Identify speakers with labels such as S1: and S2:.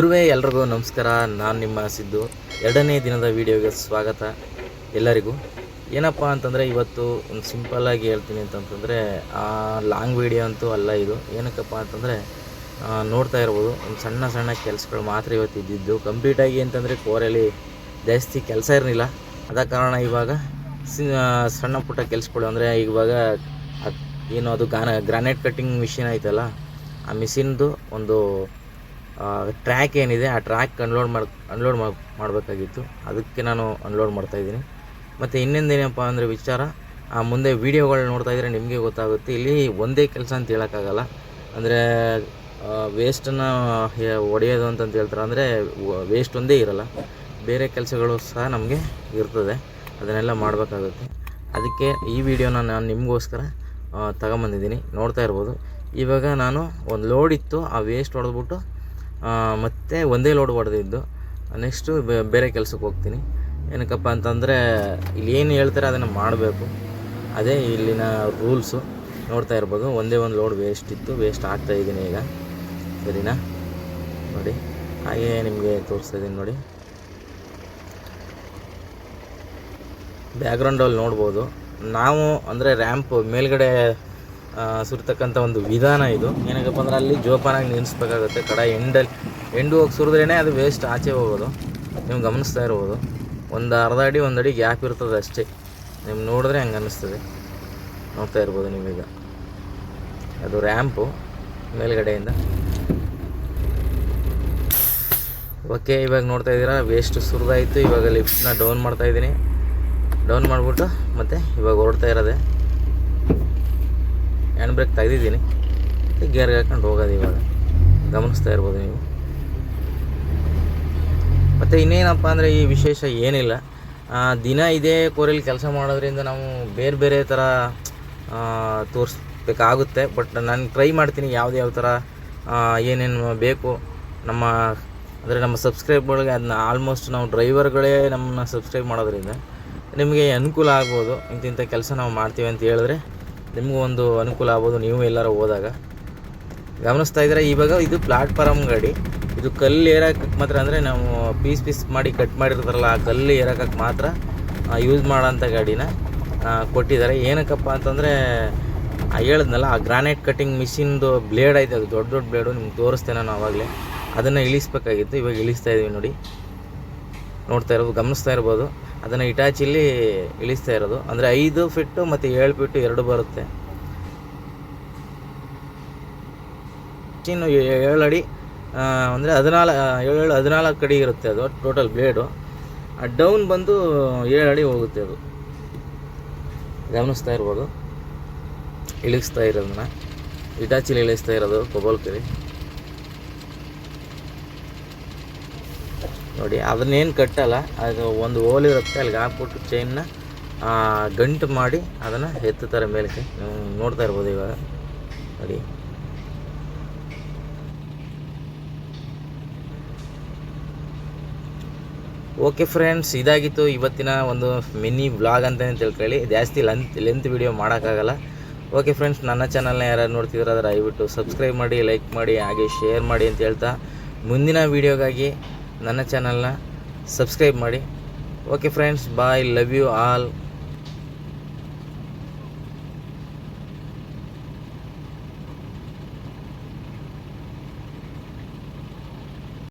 S1: ಗುರುವೇ, ಎಲ್ರಿಗೂ ನಮಸ್ಕಾರ. ನಾನು ನಿಮ್ಮ ಸಿದ್ದು. ಎರಡನೇ ದಿನದ ವೀಡಿಯೋಗೆ ಸ್ವಾಗತ ಎಲ್ಲರಿಗೂ. ಏನಪ್ಪ ಅಂತಂದರೆ, ಇವತ್ತು ಒಂದು ಸಿಂಪಲ್ಲಾಗಿ ಹೇಳ್ತೀನಿ ಅಂತಂತಂದರೆ ಲಾಂಗ್ ವಿಡಿಯೋ ಅಂತೂ ಅಲ್ಲ ಇದು. ಏನಕ್ಕಪ್ಪ ಅಂತಂದರೆ ನೋಡ್ತಾ ಇರ್ಬೋದು. ಒಂದು ಸಣ್ಣ ಸಣ್ಣ ಕೆಲಸಗಳು ಮಾತ್ರ ಇವತ್ತು ಇದ್ದಿದ್ದು. ಕಂಪ್ಲೀಟಾಗಿ ಅಂತಂದರೆ ಕೋರಲ್ಲಿ ಜಾಸ್ತಿ ಕೆಲಸ ಇರಲಿಲ್ಲ. ಅದ ಕಾರಣ ಇವಾಗ ಸಣ್ಣ ಪುಟ್ಟ ಕೆಲಸಗಳು ಅಂದರೆ, ಇವಾಗ ಏನು ಅದು ಗಾನ ಗ್ರಾನೈಟ್ ಕಟ್ಟಿಂಗ್ ಮಿಷಿನ್ ಐತಲ್ಲ, ಆ ಮಿಷಿನ್ದು ಒಂದು ಟ್ರ್ಯಾಕ್ ಏನಿದೆ, ಆ ಟ್ರ್ಯಾಕ್ ಅನ್ಲೋಡ್ ಮಾಡಿ ಅನ್ಲೋಡ್ ಮಾಡಬೇಕಾಗಿತ್ತು. ಅದಕ್ಕೆ ನಾನು ಅನ್ಲೋಡ್ ಮಾಡ್ತಾಯಿದ್ದೀನಿ ಮತ್ತು ಇನ್ನೊಂದೇನಪ್ಪ ಅಂದರೆ ವಿಚಾರ, ಆ, ಮುಂದೆ ವೀಡಿಯೋಗಳು ನೋಡ್ತಾ ಇದ್ದರೆ ನಿಮಗೆ ಗೊತ್ತಾಗುತ್ತೆ. ಇಲ್ಲಿ ಒಂದೇ ಕೆಲಸ ಅಂತ ಹೇಳೋಕ್ಕಾಗಲ್ಲ. ಅಂದರೆ ವೇಸ್ಟನ್ನು ಒಡೆಯೋದು ಅಂತಂತ ಹೇಳ್ತಾರೆ. ಅಂದರೆ ವೇಸ್ಟ್ ಒಂದೇ ಇರಲ್ಲ. ಬೇರೆ ಕೆಲಸಗಳು ಸಹ ನಮಗೆ ಇರ್ತದೆ. ಅದನ್ನೆಲ್ಲ ಮಾಡಬೇಕಾಗುತ್ತೆ. ಅದಕ್ಕೆ ಈ ವಿಡಿಯೋನ ನಾನು ನಿಮಗೋಸ್ಕರ ತಗೊಂಬಂದಿದ್ದೀನಿ. ನೋಡ್ತಾ ಇರ್ಬೋದು. ಇವಾಗ ನಾನು ಒಂದು ಲೋಡ್ ಇತ್ತು, ಆ ವೇಸ್ಟ್ ಹೊಡೆದ್ಬಿಟ್ಟು ಮತ್ತೆ ಒಂದೇ ಲೋಡ್ ಹೊಡೆದಿದ್ದು ನೆಕ್ಸ್ಟು ಬೇರೆ ಕೆಲಸಕ್ಕೆ ಹೋಗ್ತೀನಿ. ಏನಕ್ಕಪ್ಪ ಅಂತಂದರೆ, ಇಲ್ಲಿ ಏನು ಹೇಳ್ತಾರೆ ಅದನ್ನು ಮಾಡಬೇಕು. ಅದೇ ಇಲ್ಲಿನ ರೂಲ್ಸು ನೋಡ್ತಾ ಇರ್ಬೋದು. ಒಂದೇ ಒಂದು ಲೋಡ್ ವೇಸ್ಟ್ ಇತ್ತು. ವೇಸ್ಟ್ ಆಗ್ತಾ ಇದ್ದೀನಿ ಈಗ. ಸರಿನಾ? ನೋಡಿ. ಹಾಗೆ ನಿಮಗೆ ತೋರಿಸ್ತಾ ಇದ್ದೀನಿ ನೋಡಿ. ಬ್ಯಾಕ್ಗ್ರೌಂಡಲ್ಲಿ ನೋಡ್ಬೋದು. ನಾವು ಅಂದರೆ ರ್ಯಾಂಪ್ ಮೇಲ್ಗಡೆ ಸುರ್ತಕ್ಕಂಥ ಒಂದು ವಿಧಾನ ಇದು. ಏನಕ್ಕಪ್ಪ ಅಂದ್ರೆ ಅಲ್ಲಿ ಜೋಪಾನಾಗಿ ನಿಲ್ಲಿಸ್ಬೇಕಾಗುತ್ತೆ ಕಡ ಎಂಡಲ್ಲಿ ಎಂಡು ಹೋಗಿ ಸುರಿದ್ರೇ ಅದು ವೇಸ್ಟ್ ಆಚೆ ಹೋಗೋದು. ನೀವು ಗಮನಿಸ್ತಾ ಇರ್ಬೋದು. ಒಂದು ಅರ್ಧ ಅಡಿ, ಒಂದು ಅಡಿ ಗ್ಯಾಪ್ ಇರ್ತದೆ ಅಷ್ಟೇ. ನೀವು ನೋಡಿದ್ರೆ ಹಂಗೆ ಅನ್ನಿಸ್ತದೆ ನೋಡ್ತಾ ಇರ್ಬೋದು ನೀವೀಗ. ಅದು ರ್ಯಾಂಪು ಮೇಲ್ಗಡೆಯಿಂದ. ಓಕೆ ಇವಾಗ ನೋಡ್ತಾ ಇದ್ದೀರಾ? ವೇಸ್ಟ್ ಸುರಿದಾಯಿತು. ಇವಾಗ ಲಿಫ್ಟ್ನ ಡೌನ್ ಮಾಡ್ತಾ ಇದ್ದೀನಿ. ಡೌನ್ ಮಾಡಿಬಿಟ್ಟು ಮತ್ತೆ ಇವಾಗ ಹೊರಡ್ತಾ ಇರೋದೆ. Hand break ತೆಗೆದಿದ್ದೀನಿ. ಗೇರ್ಗೆ ಹಾಕೊಂಡು ಹೋಗೋದು ಇವಾಗ. ಗಮನಿಸ್ತಾ ಇರ್ಬೋದು ನೀವು. ಮತ್ತು ಇನ್ನೇನಪ್ಪ ಅಂದರೆ ಈ ವಿಶೇಷ ಏನಿಲ್ಲ. ದಿನ ಇದೇ ಕೋರೆಯಲ್ಲಿ ಕೆಲಸ ಮಾಡೋದ್ರಿಂದ ನಾವು ಬೇರೆ ಬೇರೆ ಥರ ತೋರಿಸ್ಬೇಕಾಗುತ್ತೆ. ಬಟ್ ನಾನು ಟ್ರೈ ಮಾಡ್ತೀನಿ ಯಾವ್ದು ಯಾವ ಥರ ಏನೇನು ಬೇಕು. ನಮ್ಮ, ಅಂದರೆ ನಮ್ಮ ಸಬ್ಸ್ಕ್ರೈಬ್ಗಳಿಗೆ ಅದನ್ನ ಆಲ್ಮೋಸ್ಟ್ ನಾವು ಡ್ರೈವರ್ಗಳೇ ನಮ್ಮನ್ನ ಸಬ್ಸ್ಕ್ರೈಬ್ ಮಾಡೋದ್ರಿಂದ ನಿಮಗೆ ಅನುಕೂಲ ಆಗ್ಬೋದು. ಇಂತಿಂಥ ಕೆಲಸ ನಾವು ಮಾಡ್ತೀವಿ ಅಂತ ಹೇಳಿದ್ರೆ. ನಿಮಗೂ ಒಂದು ಅನುಕೂಲ ಆಗ್ಬೋದು, ನೀವು ಎಲ್ಲರೂ ಹೋದಾಗ. ಗಮನಿಸ್ತಾ ಇದ್ದೀರಾ, ಇವಾಗ ಇದು ಪ್ಲಾಟ್ಫಾರಮ್ ಗಾಡಿ. ಇದು ಕಲ್ಲು ಏರಕ್ಕೆ ಮಾತ್ರ ಅಂದರೆ ನಾವು ಪೀಸ್ ಪೀಸ್ ಮಾಡಿ ಕಟ್ ಮಾಡಿರ್ತಾರಲ್ಲ, ಆ ಕಲ್ಲು ಏರಕ್ಕೆ ಮಾತ್ರ ಯೂಸ್ ಮಾಡೋಂಥ ಗಾಡಿನ ಕೊಟ್ಟಿದ್ದಾರೆ. ಏನಕ್ಕಪ್ಪ ಅಂತಂದರೆ ಹೇಳಿದ್ನಲ್ಲ, ಆ ಗ್ರಾನೈಟ್ ಕಟ್ಟಿಂಗ್ ಮಿಷಿನ್ದು ಬ್ಲೇಡ್ ಐತೆ, ಅದು ದೊಡ್ಡ ದೊಡ್ಡ ಬ್ಲೇಡು ನಿಮ್ಗೆ ತೋರಿಸ್ತೇನೆ ನಾನು ಆವಾಗಲೇ ಅದನ್ನು ಇಳಿಸ್ಬೇಕಾಗಿತ್ತು, ಇವಾಗ ಇಳಿಸ್ತಾ ಇದ್ದೀವಿ ನೋಡಿ. ನೋಡ್ತಾ ಇರೋದು, ಗಮನಿಸ್ತಾ ಇರ್ಬೋದು. ಅದನ್ನು ಇಟಾಚಿಲಿ ಇಳಿಸ್ತಾ ಇರೋದು. ಅಂದರೆ ಐದು ಫಿಟ್ಟು ಮತ್ತು ಏಳು ಫಿಟ್ಟು ಎರಡು ಬರುತ್ತೆ. ಇನ್ನು ಏಳು ಅಡಿ ಅಂದರೆ ಹದಿನಾಲ್ಕು ಏಳು, ಹದಿನಾಲ್ಕು ಅಡಿ ಇರುತ್ತೆ ಅದು ಟೋಟಲ್ ಬ್ಲೇಡು ಆ ಡೌನ್ ಬಂದು ಏಳು ಅಡಿ ಹೋಗುತ್ತೆ ಅದು. ಗಮನಿಸ್ತಾ ಇರ್ಬೋದು. ಇಳಿಸ್ತಾ ಇರೋದನ್ನ. ಇಟಾಚಿಲಿ ಇಳಿಸ್ತಾ ಇರೋದು, ಕೊಬೋಲ್ಕರಿ. ನೋಡಿ, ಅದನ್ನೇನು ಕಟ್ಟಲ್ಲ, ಅದು ಒಂದು ಹೋಲ್ ಇರುತ್ತೆ ಅಲ್ಲಿಗೆ ಹಾಕ್ಬಿಟ್ಟು ಚೈನ್ನ ಗಂಟು ಮಾಡಿ ಅದನ್ನು ಎತ್ತುತ್ತಾರೆ ಮೇಲಕ್ಕೆ. ನೀವು ನೋಡ್ತಾ ಇರ್ಬೋದು ಇವಾಗ. ನೋಡಿ. ಓಕೆ ಫ್ರೆಂಡ್ಸ್ ಇದಾಗಿತ್ತು ಇವತ್ತಿನ ಒಂದು ಮಿನಿ ವ್ಲಾಗ್ ಅಂತಲೇ ತಿಳ್ಕೊಳ್ಳಿ. ಜಾಸ್ತಿ ಲೆಂತ್ ಲೆಂತ್ ವಿಡಿಯೋ ಮಾಡೋಕ್ಕಾಗಲ್ಲ. ಓಕೆ ಫ್ರೆಂಡ್ಸ್ ನನ್ನ ಚಾನಲ್ನ ಯಾರು ನೋಡ್ತಿದ್ರೆ ಅದರ ದಯವಿಟ್ಟು ಸಬ್ಸ್ಕ್ರೈಬ್ ಮಾಡಿ ಲೈಕ್ ಮಾಡಿ, ಹಾಗೆ ಶೇರ್ ಮಾಡಿ ಅಂತ ಹೇಳ್ತಾ ಮುಂದಿನ ವೀಡಿಯೋಗಾಗಿ ನನ್ನ ಚಾನಲ್ನ ಸಬ್ಸ್ಕ್ರೈಬ್ ಮಾಡಿ. Okay friends bye love you all